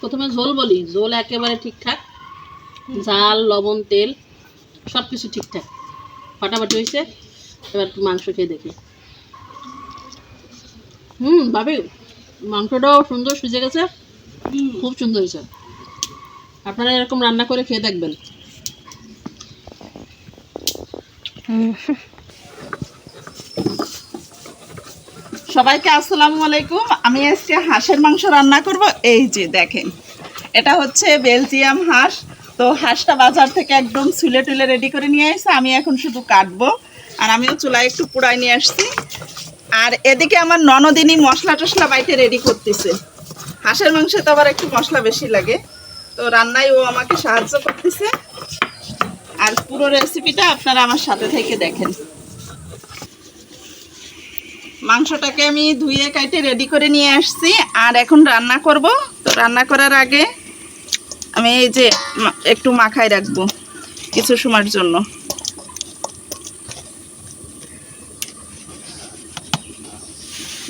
প্রথমে ঝোল বলি, ঝোল একেবারে ঠিকঠাক, ঝাল, লবণ, তেল সব কিছু ঠিকঠাক। ফাটাফাটি হয়েছে, এবার একটু মাংস খেয়ে দেখি। হুম ভাবি মাংসটাও সুন্দর সুজে গেছে, খুব সুন্দর হয়েছে। আপনারা এরকম রান্না করে খেয়ে দেখবেন। সবাইকে আসসালামু আলাইকুম। আমি আজকে হাঁসের মাংস রান্না করব। এই যে দেখেন, এটা হচ্ছে বেলজিয়াম হাঁস। তো হাঁসটা বাজার থেকে একদম ছুলে টুলে রেডি করে নিয়ে এসে আমি এখন শুধু কাটবো। আর আমিও চুলায় একটু পুড়াই নিয়ে আসছি। আর এদিকে আমার ননদিনী মশলা টশলা বাইটে রেডি করতেছে। হাঁসের মাংসে তো আবার একটু মশলা বেশি লাগে। তো রান্নায় ও আমাকে সাহায্য করতেছে। আর পুরো রেসিপিটা আপনারা আমার সাথে থেকে দেখেন। মাংসটাকে আমি ধুয়ে কাটে রেডি করে নিয়ে আসছি। আর এখন রান্না করব। তো রান্না করার আগে আমি এই যে একটু মাখায় রাখব কিছু সময়ের জন্য।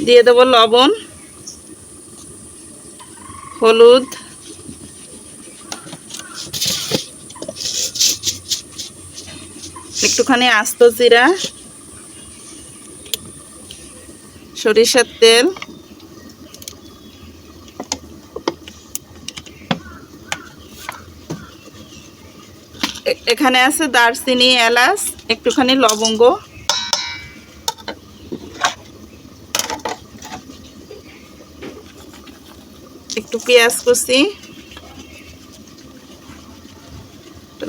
দিয়ে দেবো লবণ, হলুদ, একটুখানি আস্ত জিরা সরিষার তেল। এখানে আছে দারচিনি, এলাচ, একটুখানি লবঙ্গ। একটু পেঁয়াজ কুচি।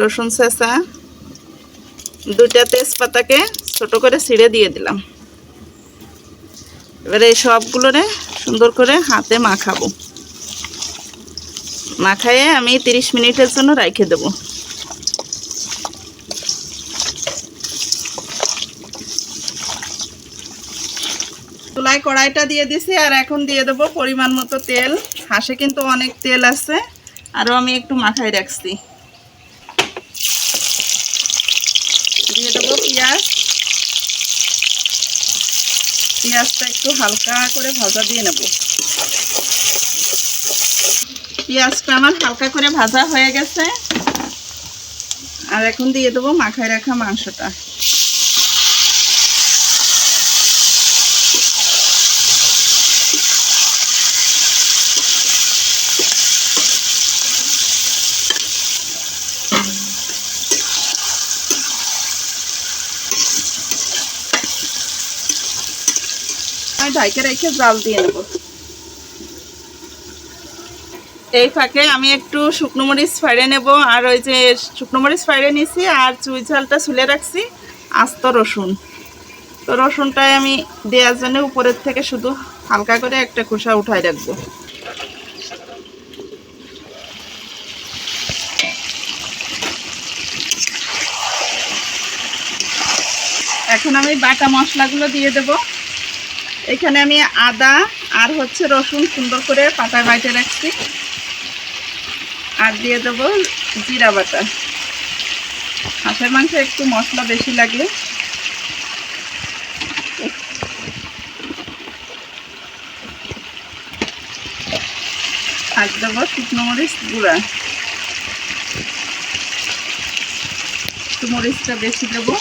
রসুন চেঁচা দুইটা তেজপাতাকে ছোট করে ছিঁড়ে দিয়ে দিলাম। এবারে এই সবগুলোরে সুন্দর করে হাতে মাখাবো। মাখায়ে আমি তিরিশ মিনিটের জন্য রাখে দেবো। চুলায় কড়াইটা দিয়ে দিছি আর এখন দিয়ে দেবো পরিমাণ মতো তেল। হাঁসে কিন্তু অনেক তেল আছে, আরও আমি একটু মাখায় রাখছি। দিয়ে দেবো পেঁয়াজ। পেঁয়াজটা একটু হালকা করে ভাজা দিয়ে নেব। পেঁয়াজটা আমার হালকা করে ভাজা হয়ে গেছে। আর এখন দিয়ে দেবো মাখায় রাখা মাংসটা। আমি ঢাইকে রেখে জাল দিয়ে নেব। এই ফাঁকে আমি একটু শুকনো মরিচ ফাইড়ে নেব, আর ওই যে শুকনো মরিচ ফাইড়ে নিছি, আর চুই ঝালটা ছুলে রাখছি, আস্ত রসুন। তো রসুনটাই আমি দেওয়ার জন্য উপরের থেকে শুধু হালকা করে একটা খোসা উঠাই রাখব। এখন আমি বাটা মশলাগুলো দিয়ে দেব। এখানে আমি আদা আর হচ্ছে রসুন সুন্দর করে পাতায় বাইটে রাখছি। আর দিয়ে দেবো জিরা বাটা। হাঁসের মাংস একটু মশলা বেশি লাগে আর দেবো শুকনো মরিচ গুঁড়া। একটু মরিচটা বেশি দেবো।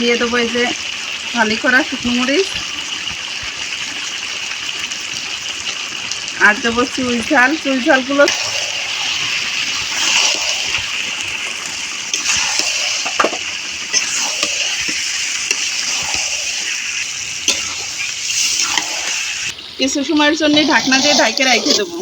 দিয়ে দেবো এই যে ভালি করা শুকনো মরিচ। আর দেবো চুই ঝাল, চুই ঝালগুলো কিছু সময়ের জন্য ঢাকনা দিয়ে ঢাকে রেখে দেবো।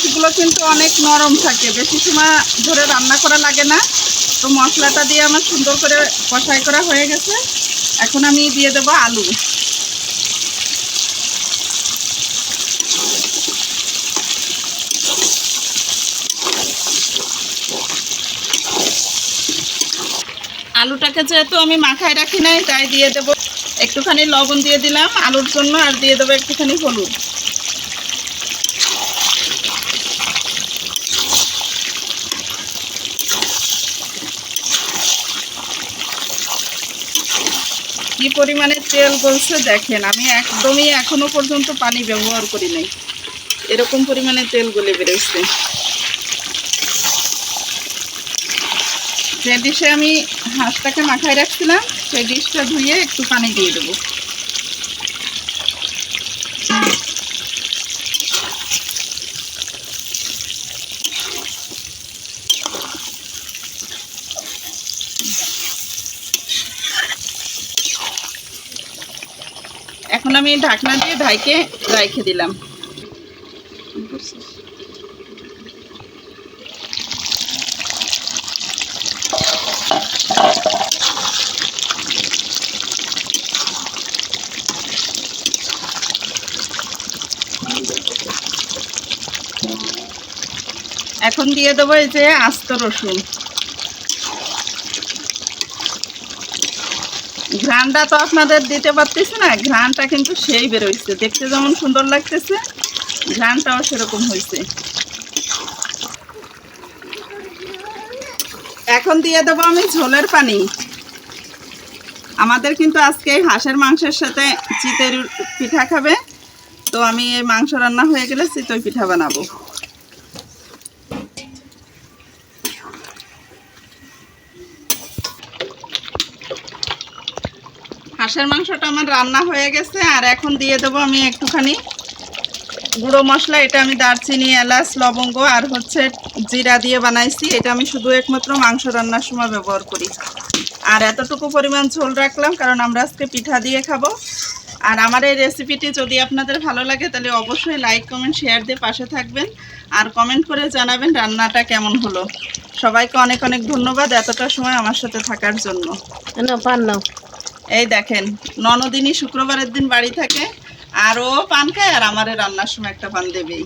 হাঁসগুলো কিন্তু অনেক নরম থাকে। বেশি সময় ধরে রান্না করা লাগে না। তো মশলাটা দিয়ে আমার সুন্দর করে কষাই করা হয়ে গেছে। এখন আমি দিয়ে দেবো আলু। আলুটাকে যেহেতু আমি মাখায় রাখি নাই, তাই দিয়ে দেবো। একটুখানি লবণ দিয়ে দিলাম। আলুর জন্য আর দিয়ে দেবো একটুখানি হলুদ। কি পরিমাণে তেল গলছে দেখেন, আমি একদমই এখনও পর্যন্ত পানি ব্যবহার করি নাই। এরকম পরিমাণে তেল গলে বেরোচ্ছে। যে ডিশে আমি হাঁসটাকে মাখায় রাখছিলাম, সেই ডিশটা ধুয়ে একটু পানি দিয়ে দেবো। এখন আমি ঢাকনা দিয়ে ঢাইকে রেখে দিলাম। এখন দিয়ে দেবো এই যে আস্ত রসুন। ঘ্রানটা তো আপনাদের দিতে পারতেছে না ঘ্রানটা কিন্তু সেই বেরোইছে। দেখতে যেমন সুন্দর লাগতেছে ঘ্রানটাও সেরকম হয়েছে এখন দিয়ে দেবো আমি ঝোলের পানি। আমাদের কিন্তু আজকে হাঁসের মাংসের সাথে চিতের পিঠা খাবে। তো আমি এই মাংস রান্না হয়ে গেলে চিতই পিঠা বানাবো। হাঁসের মাংসটা আমার রান্না হয়ে গেছে, আর এখন দিয়ে দেবো আমি একটুখানি গুঁড়ো মশলা, এটা আমি দারচিনি, এলাচ, লবঙ্গ, আর হচ্ছে জিরা দিয়ে বানাইছি। এটা আমি শুধু একমাত্র মাংস রান্নার সময় ব্যবহার করি। আর এতটুকু পরিমাণ ঝোল রাখলাম, কারণ আমরা আজকে পিঠা দিয়ে খাব। আর আমার এই রেসিপিটি যদি আপনাদের ভালো লাগে, তাহলে অবশ্যই লাইক, কমেন্ট, শেয়ার দিয়ে পাশে থাকবেন। আর কমেন্ট করে জানাবেন রান্নাটা কেমন হলো। সবাইকে অনেক অনেক ধন্যবাদ এতটা সময় আমার সাথে থাকার জন্য। না এই দেখেন ননদিনী শুক্রবারের দিন বাড়ি থাকে আর ও পান খায় আর আমারে রান্নার সময় একটা পান দেবেই।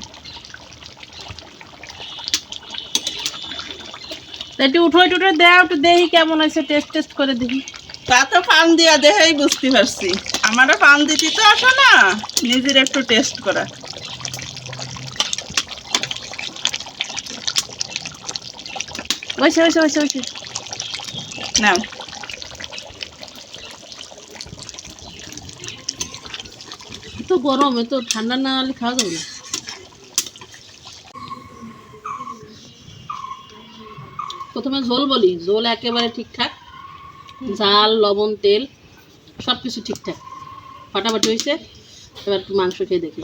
একটু উঠো টুঠো দেও একটু দেখি কেমন হয়েছে টেস্ট টেস্ট করে দেখি। তা তো পান দিয়া দেহেই বুঝতে পারছি। আমারও পান দিতে তো আসো না নিজের একটু টেস্ট করা। ওইসে ওইসে ওইসে ওইসে নাও। গরম এ তো ঠান্ডা না হলে খাওয়া যাবে না। প্রথমে ঝোল বলি, ঝোল একেবারে ঠিকঠাক। ঝাল, লবণ, তেল সব কিছু ঠিকঠাক। ফাটাফাটি হয়েছে, এবার একটু মাংস খেয়ে দেখি।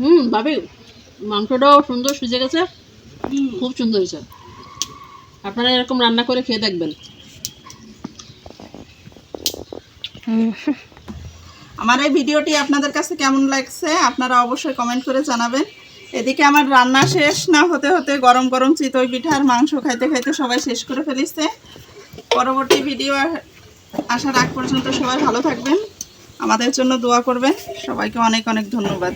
হুম ভাবি মাংসটাও সুন্দর সুজে গেছে। খুব সুন্দর হয়েছে। আপনারা এরকম রান্না করে খেয়ে দেখবেন। আমার এই ভিডিওটি আপনাদের কাছে কেমন লাগছে আপনারা অবশ্যই কমেন্ট করে জানাবেন। এদিকে আমার রান্না শেষ না হতে হতে গরম গরম চিতই পিঠা আর মাংস খাইতে খাইতে সবাই শেষ করে ফেলিছে। পরবর্তী ভিডিও আসার আগ পর্যন্ত সবাই ভালো থাকবেন, আমাদের জন্য দোয়া করবেন। সবাইকে অনেক অনেক ধন্যবাদ।